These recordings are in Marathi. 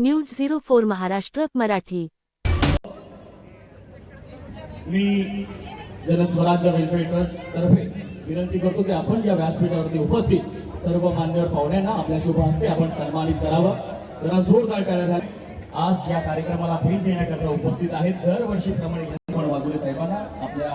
News zero four Maharashtra Marathi. मी जनस्वराज्य वेलफेअर ट्रस्ट तर्फे विनंती करतो की आपण या व्यासपीठावरती उपस्थित सर्व मान्यवर पाहुण्यांना आपल्या शुभ हस्ते आपण सन्मानित करावं. जरा जोरदार टाळ्या आज या कार्यक्रमाला भेट देण्याकरता उपस्थित आहेत दरवर्षीप्रमाणे पण वाघुले साहेबांना आपल्या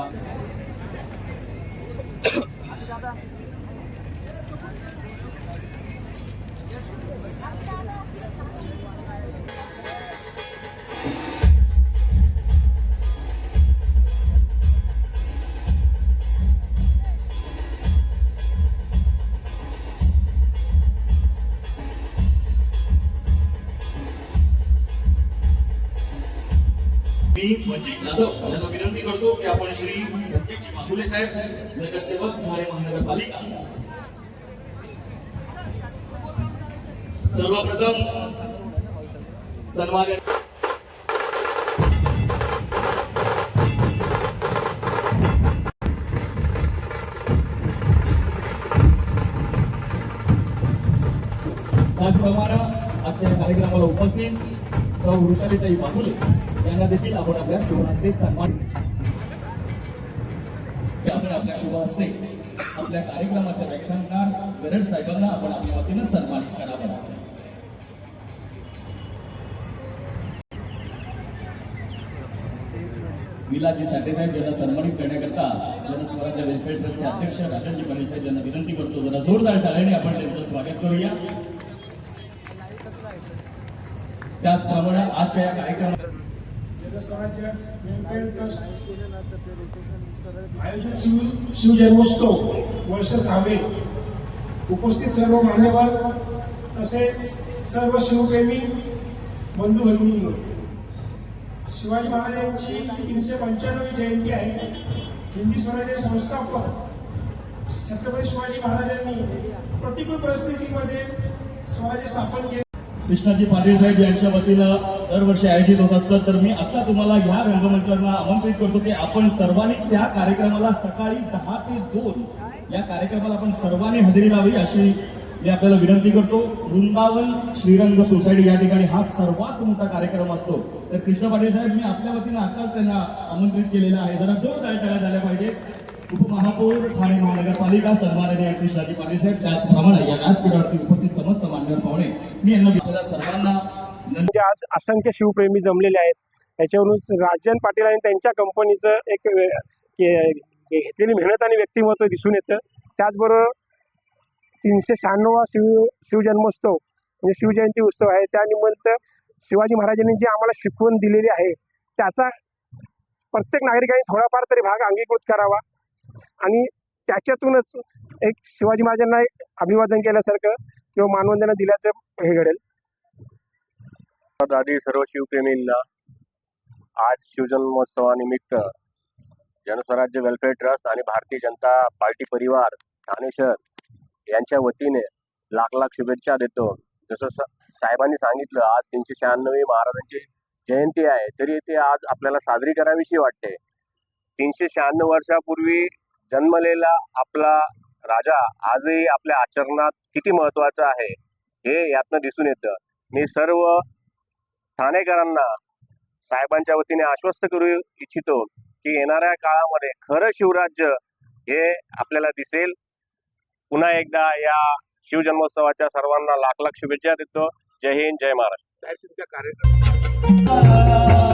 मी वंचित जाधव यांना विनंती करतो की आपण श्री संजयजी वाघुले साहेब नगरसेवक धुळे महानगरपालिका. सर्वप्रथम सन्मान्य त्याचप्रमाणे आजच्या कार्यक्रमाला उपस्थित सौ वृषालीताई मागुले यांना देखील आपण आपल्या शुभ हस्ते सन्मान आपण आपल्या शुभ हस्ते आपल्या कार्यक्रमाचे व्याख्यानकार गरड साहेबांना आपण आपल्या वतीनं सन्मानित करावं. विलाजी साठे साहेब यांना सन्मानित करण्याकरता जनस्वराज्य वेलफेअर ट्रस्टचे अध्यक्ष राजनजी पाटील साहेब यांना विनंती करतो. जरा जोरदार टाळ्याने आपण त्यांचं स्वागत करूया. त्याचप्रमाणे आजच्या या कार्यक्रमात जनस्वराज्य वेलफेअर ट्रस्ट. आयोजित शिव शिवजन्मोत्सव वर्ष सहावे. उपस्थित सर्व मान्यवर तसेच सर्व शिवप्रेमी बंधू भगिनींनो शिवाजी महाराजांची तीनशे पंच्याण्णवी जयंती आहे. हिंदी स्वराज्य संस्थापक छत्रपती शिवाजी महाराजांनी प्रतिकूल परिस्थितीमध्ये स्वराज्य स्थापन केले. कृष्णाजी पाटील साहेब यांच्या वतीनं दरवर्षी आयोजित होत असतं तर मी आता तुम्हाला ह्या रंगमंचांना आमंत्रित करतो की आपण सर्वांनी त्या कार्यक्रमाला सकाळी दहा ते दोन या कार्यक्रमाला आपण सर्वांनी हजेरी लावी अशी मी आपल्याला विनंती करतो. वृंदावन श्रीरंग सोसायटी या ठिकाणी हा सर्वात मोठा कार्यक्रम असतो. तर कृष्ण पाटील साहेब मी आपल्या वतीनं आताच त्यांना आमंत्रित केलेलं आहे. जरा जोरदार टाळ्या झाल्या पाहिजे उपमहापौर ठाणे महानगरपालिका सन्माननीय कृष्णाजी पाटील साहेब त्याचप्रमाणे या व्यासपीठावरती उपस्थित मी सर्वांना म्हणजे आज असंख्य शिवप्रेमी जमलेले आहेत त्याच्यावरून राजन पाटील आणि त्यांच्या कंपनीचं एक के- घेतलेली मेहनत आणि व्यक्तिमत्व दिसून येतं. त्याचबरोबर तीनशे शहाण्णवा शिव शिवजन्मोत्सव म्हणजे शिवजयंती उत्सव आहे. त्यानिमित्त शिवाजी महाराजांनी जी आम्हाला शिकवण दिलेली आहे त्याचा प्रत्येक नागरिकांनी थोडाफार तरी भाग अंगीकृत करावा. आणि त्याच्यातूनच एक शिवाजी महाराजांना एक अभिवादन केल्यासारखं किंवा मानवंदना दिल्याचं हे घडेल. आधी सर्व शिवप्रेमींना आज शिवजन्मोत्सवानिमित्त जनस्वराज्य वेलफेअर ट्रस्ट आणि भारतीय जनता पार्टी परिवार ठाणे शहर यांच्या वतीने लाख लाख शुभेच्छा देतो. जसं साहेबांनी सांगितलं आज तीनशे शहाण्णवी महाराजांची जयंती आहे तरी ते आज आपल्याला साजरी करावीशी वाटते. तीनशे शहाण्णव वर्षापूर्वी जन्मलेला आपला राजा आजही आपल्या आचरणात किती महत्त्वाचा आहे हे यातनं दिसून येतं. मी सर्व ठाणेकरांना साहेबांच्या वतीने आश्वस्त करू इच्छितो की येणाऱ्या काळामध्ये खरं शिवराज्य हे आपल्याला दिसेल. पुन्हा एकदा या शिवजन्मोत्सवाच्या सर्वांना लाख लाख शुभेच्छा देतो. जय हिंद जय महाराष्ट्र. साहेब तुमच्या कार्यक्रम